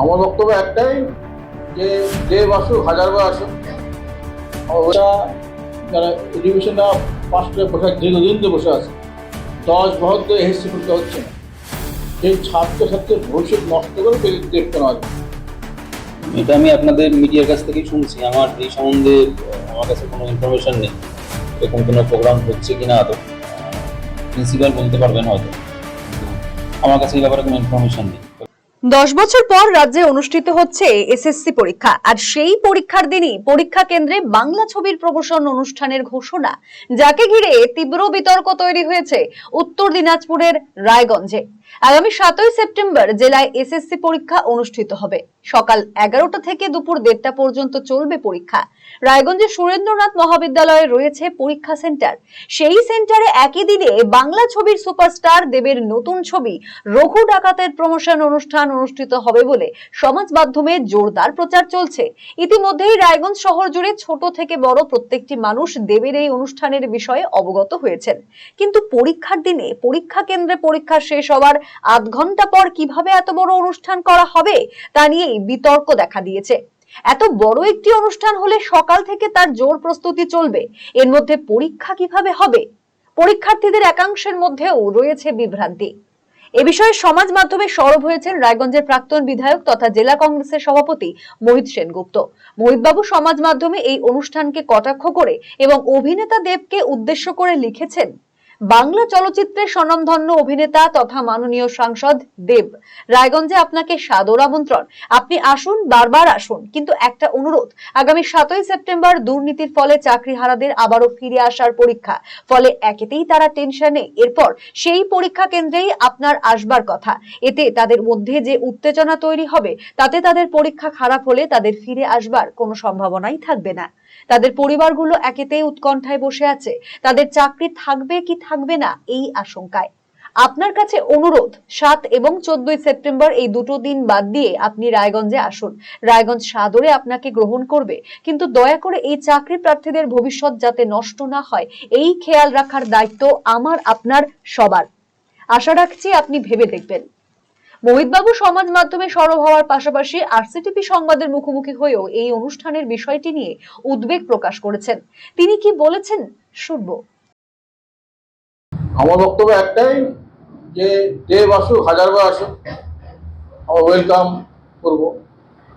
আমার বক্তব্য একটাই যে যে আসুক হাজার বার আসুক ওটা যারা এডুকেশনটা পাস করে বসে দীর্ঘদিন ধরে বসে আছে, দশ বছর ধরে এসএসসি করতে হচ্ছে না। সেই ছাত্রছাত্রীর ভবিষ্যৎ নষ্ট করে কেন আসবে? এটা আমি আপনাদের মিডিয়ার কাছ থেকেই শুনছি। আমার এই সম্বন্ধে আমার কাছে কোনো ইনফরমেশন নেই। এরকম কোনো প্রোগ্রাম হচ্ছে কিনা আদৌ প্রিন্সিপাল বলতে পারবেন হয়তো। আমার কাছে এই ব্যাপারে কোনো ইনফরমেশন নেই। দশ বছর পর রাজ্যে অনুষ্ঠিত হচ্ছে এসএসসি পরীক্ষা, আর সেই পরীক্ষার দিনই পরীক্ষা কেন্দ্রে বাংলা ছবির প্রমোশন অনুষ্ঠানের ঘোষণা, যাকে ঘিরে তীব্র বিতর্ক তৈরি হয়েছে উত্তর দিনাজপুরের রায়গঞ্জে। আগামী সাতই সেপ্টেম্বর জেলায় এসএসসি পরীক্ষা অনুষ্ঠিত হবে। সকাল এগারোটা থেকে দুপুর দেড়টা পর্যন্ত চলবে পরীক্ষা। রায়গঞ্জের সুরেন্দ্রনাথ মহাবিদ্যালয়ে রয়েছে পরীক্ষা সেন্টার। সেই সেন্টারে একই দিনে বাংলা ছবির সুপারস্টার দেবের নতুন ছবি রঘু ডাকাতের প্রমোশন অনুষ্ঠান অনুষ্ঠিত হবে বলে সমাজ মাধ্যমে জোরদার প্রচার চলছে। ইতিমধ্যেই রায়গঞ্জ শহর জুড়ে ছোট থেকে বড় প্রত্যেকটি মানুষ দেবের এই অনুষ্ঠানের বিষয়ে অবগত হয়েছেন। কিন্তু পরীক্ষার দিনে পরীক্ষা কেন্দ্রে পরীক্ষা শেষ হওয়ার আধ ঘণ্টা পর কীভাবে এত বড় অনুষ্ঠান করা হবে, তা নিয়েই বিতর্ক দেখা দিয়েছে। এত বড় একটি অনুষ্ঠান হলে সকাল থেকে তার জোর প্রস্তুতি চলবে। এর মধ্যে পরীক্ষা কীভাবে হবে? পরীক্ষার্থীদের একাংশের মধ্যেও রয়েছে বিভ্রান্তি। এ বিষয়ে সমাজ মাধ্যমে সরব হয়েছেন রায়গঞ্জের প্রাক্তন বিধায়ক তথা জেলা কংগ্রেসের সভাপতি মোহিত সেনগুপ্ত। মোহিতবাবু সমাজ মাধ্যমে এই অনুষ্ঠানকে কটাক্ষ করে এবং অভিনেতা দেবকে উদ্দেশ্য করে লিখেছেন বাংলা চলচ্চিত্রের স্বনামধন্য অভিনেতা তথা মাননীয় সাংসদ দেব। রায়গঞ্জে আপনাকে সাদর আমন্ত্রণ। আপনি আসুন, বারবার আসুন। কিন্তু একটা অনুরোধ, আগামী সাতই সেপ্টেম্বর দুর্নীতির ফলে চাকরিহারাদের আবারও ফিরে আসার পরীক্ষা। ফলে একেতেই তারা টেনশনে। এরপর সেই পরীক্ষা কেন্দ্রেই আপনার আসবার কথা। এতে তাদের মধ্যে যে উত্তেজনা তৈরি হবে, তাতে তাদের পরীক্ষা খারাপ হলে তাদের ফিরে আসবার কোনো সম্ভাবনাই থাকবে না। তাদের পরিবারগুলো একেতেই উৎকণ্ঠায় বসে আছে। তাদের চাকরি থাকবে কি থাকবে না এই আশঙ্কায়। আপনার কাছে অনুরোধ, সাত এবং চোদ্দই সেপ্টেম্বর এই দুটো দিন বাদ দিয়ে আপনি রায়গঞ্জে আসুন। রায়গঞ্জ সাদরে আপনাকে গ্রহণ করবে। কিন্তু দয়া করে এই চাকরি প্রার্থীদের ভবিষ্যৎ যাতে নষ্ট না হয়, এই খেয়াল রাখার দায়িত্ব আমার, আপনার, সবার। আশা রাখছি আপনি ভেবে দেখবেন। মোহিতবাবু সমাজ মাধ্যমে সরব হওয়ার পাশাপাশি আরসিটিপি সংবাদের মুখোমুখি হয়েও এই অনুষ্ঠানের বিষয়টি নিয়ে উদ্বেগ প্রকাশ করেছেন। তিনি কি বলেছেন, শুনব। আমার বক্তব্য একটাই যে দেব আসুক হাজার বার আসুক, আমরা ওয়েলকাম করব।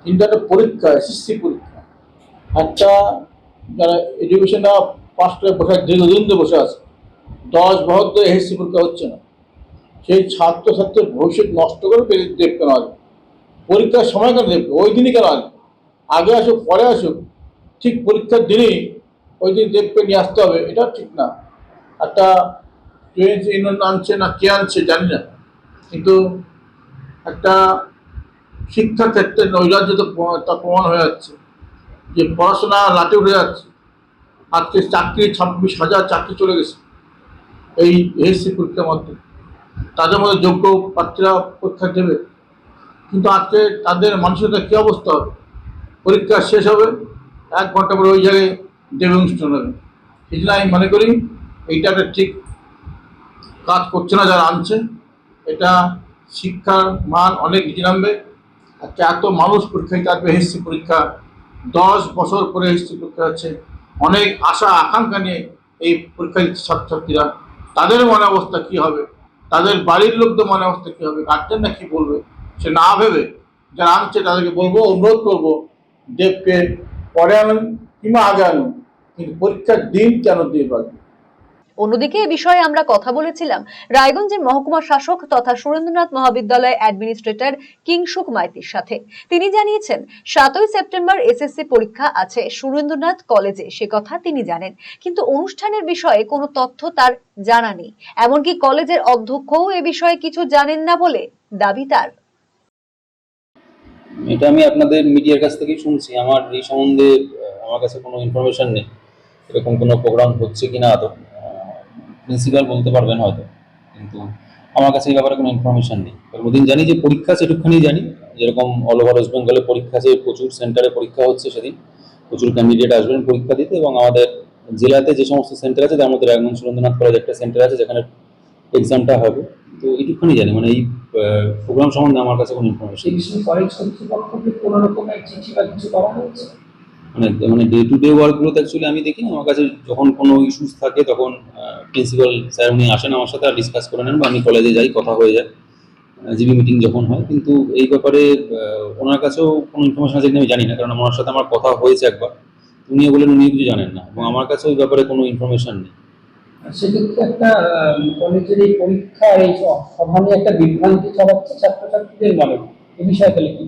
কিন্তু একটা পরীক্ষা এসএসসি পরীক্ষা। একটা যারা এডুকেশনটা করে বসে দীর্ঘদিন বসে আছে, দশ বছর ধরে এসএসসি পরীক্ষা হচ্ছে না। সেই ছাত্র ছাত্রছাত্রীর ভবিষ্যৎ নষ্ট করে দেব কেন আসবে? পরীক্ষার সময় কেন দেব ওই দিনই কেন আসবে? আগে আসুক, পরে আসুক, ঠিক পরীক্ষার দিনই ওই দিন দেবকে নিয়ে আসতে হবে এটা ঠিক না। একটা আনছে না কে আনছে জানি না। কিন্তু একটা শিক্ষা ক্ষেত্রে নৈরাজ্য তো তা প্রমাণ হয়ে যাচ্ছে যে পড়াশোনা লাটে উঠে যাচ্ছে। আজকে চাকরি ছাব্বিশ হাজার চাকরি চলে গেছে এই এসসি পরীক্ষার মধ্যে তাদের মধ্যে যোগ্য প্রার্থীরা পরীক্ষা দেবে। কিন্তু আজকে তাদের মানসিকতা কী অবস্থা? হবে পরীক্ষা শেষ হবে, এক ঘণ্টা পরে ওই জায়গায় দেবে অনুষ্ঠান হবে। এই জন্য আমি মনে করি এইটা একটা ঠিক কাজ করছে না যারা আনছে। এটা শিক্ষার মান অনেক নিচে নামবে। আজকে এত মানুষ পরীক্ষায় কাটবে এসসি পরীক্ষা, দশ বছর পরে এসসি পরীক্ষা হচ্ছে। অনেক আশা, আকাঙ্ক্ষা নিয়ে এই পরীক্ষা দিচ্ছে ছাত্রছাত্রীরা। তাদের মনে অবস্থা কী হবে? তাদের বাড়ির লোক তো মনে অবস্থা কী হবে গার্জেনরা কী বলবে? সে না ভেবে যারা আনছে তাদেরকে বলব, অনুরোধ করব, দেবকে পরে আনুন কিংবা আগে আনুন, কিন্তু পরীক্ষার দিন কেন দিয়ে পারবে অন্যদিকে এ বিষয়ে আমরা কথা বলেছিলাম রায়গঞ্জের মহকুমা শাসক তথা সুরেন্দ্রনাথ মহাবিদ্যালয় অ্যাডমিনিস্ট্রেটর কিংসুক মাইতির সাথে। তিনি জানিয়েছেন, সাতই সেপ্টেম্বর এসএসসি পরীক্ষা আছে, সুরেন্দ্রনাথ কলেজে, সে কথা তিনি জানেন। কিন্তু অনুষ্ঠানের বিষয়ে কোনো তথ্য তার জানা নেই। এমনকি কলেজের অধ্যক্ষও এ বিষয়ে কিছু জানেন না বলে দাবি তার। এটা আমি আপনাদের মিডিয়ার কাছ থেকেই শুনছি। আমার এই সম্বন্ধে আমার কাছে কোনো ইনফরমেশন নেই। এরকম কোনো প্রোগ্রাম হচ্ছে কিনা আদৌ? প্রিন্সিপাল বলতে পারবেন হয়তো, কিন্তু আমার কাছে এই ব্যাপারে কোনো ইনফরমেশন নেই। কোনোদিন জানি যে পরীক্ষা সেটুকখানি জানি, যেরকম অল ওভার ওয়েস্ট বেঙ্গলে পরীক্ষা যে প্রচুর সেন্টারে পরীক্ষা হচ্ছে সেদিন, প্রচুর ক্যান্ডিডেট আসবেন পরীক্ষা দিতে এবং আমাদের জেলাতে যে সমস্ত সেন্টার আছে, তার মধ্যে রায়গঞ্জ সুরেন্দ্রনাথ কলেজ একটা সেন্টার আছে, যেখানে এক্সামটা হবে। তো এইটুকুখানি জানি মানে এই প্রোগ্রাম সম্বন্ধে আমার কাছে কোনো ইনফরমেশন মানে মানে ডে টু ডে ওয়ার্কগুলো অ্যাকচুয়ালি আমি দেখি আমার কাছে যখন কোনো ইস্যুস থাকে তখন প্রিন্সিপাল স্যার উনি আসেন আমার সাথে আর ডিসকাস করে নেন বা আমি কলেজে যাই, কথা হয়ে যায়। জিবি মিটিং যখন হয়, কিন্তু এই ব্যাপারে ওনার কাছেও কোনো ইনফরমেশন আছে আমি জানি না, কারণ ওনার সাথে আমার কথা হয়েছে একবার। উনিও বলেন উনি কিছু জানেন না, এবং আমার কাছে ওই ব্যাপারে কোনো ইনফরমেশন নেই। সেক্ষেত্রে একটা কলেজের এই পরীক্ষা এই সভা একটা বিভ্রান্তি ছড়াচ্ছে ছাত্রছাত্রীদের মনে। বিষয়ে তাহলে কি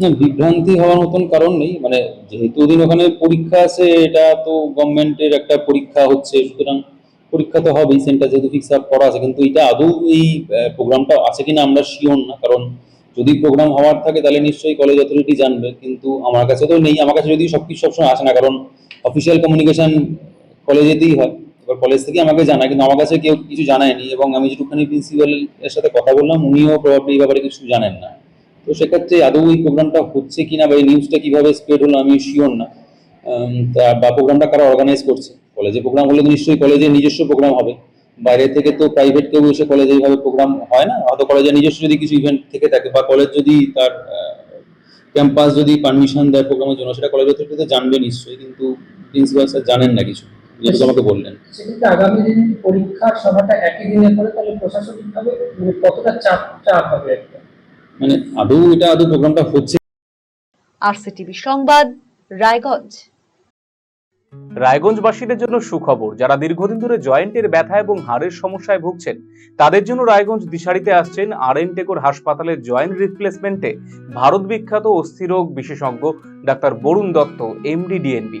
না, বিভ্রান্তি হওয়ার মতন কারণ নেই। মানে যেহেতু ওদিন ওখানে পরীক্ষা আছে, এটা তো গভর্নমেন্টের একটা পরীক্ষা হচ্ছে, সুতরাং পরীক্ষা তো হবেই, সেন্টার যেহেতু ফিক্স আপ করা আছে, কিন্তু এটা আদৌ এই প্রোগ্রামটা আছে কিনা আমরা শিওর না। কারণ যদি প্রোগ্রাম হওয়ার থাকে, তাহলে নিশ্চয়ই কলেজ অথরিটি জানবে, কিন্তু আমার কাছে তো নেই। আমার কাছে যদি সবকিছু সবসময় আসে না, কারণ অফিসিয়াল কমিউনিকেশন কলেজেতেই হয়। এবার কলেজ থেকে আমাকে জানায়, কিন্তু আমার কাছে কেউ কিছু জানায়নি, এবং আমি যেটুখানি প্রিন্সিপাল এর সাথে কথা বললাম, উনিও প্রবাবলি এই ব্যাপারে কিছু জানেন না। তো সেক্ষেত্রে আদৌ এই প্রোগ্রামটা হচ্ছে কিনা বা এই নিউজটা কীভাবে স্প্রেড হলো আমি শিওর না। তা বা প্রোগ্রামটা কারা অর্গানাইজ করছে? কলেজে প্রোগ্রাম হলে তো নিশ্চয়ই কলেজের নিজস্ব প্রোগ্রাম হবে। বাইরে থেকে তো প্রাইভেট কেউ এসে কলেজে এইভাবে প্রোগ্রাম হয় না। হয়তো কলেজের নিজস্ব যদি কিছু ইভেন্ট থেকে থাকে বা কলেজ যদি তার ক্যাম্পাস যদি পারমিশন দেয় প্রোগ্রামের জন্য, সেটা কলেজ অথরিটি তো জানবে নিশ্চয়ই, কিন্তু প্রিন্সিপাল স্যার জানেন না কিছু যেটুকু আমাকে বললেন। আগামী পরীক্ষার সভাটা একই দিনে করে তাহলে প্রশাসনিকভাবে মানে কতটা চাপ চাপ হবে একটা? মানে আদৌ এটা আদৌ প্রোগ্রামটা হচ্ছে? আরসিটিভি সংবাদ রায়গঞ্জ। রায়গঞ্জবাসীদের জন্য সুখবর যারা দীর্ঘদিন ধরে জয়েন্টের ব্যথা এবং হাড়ের সমস্যায় ভুগছেন তাদের জন্য রায়গঞ্জ দিশারিতে আসছেন আর এন টেকোর হাসপাতালের জয়েন্ট রিপ্লেসমেন্টে ভারত বিখ্যাত অস্থিরোগ বিশেষজ্ঞ doctor Barun Dutta MD DNB.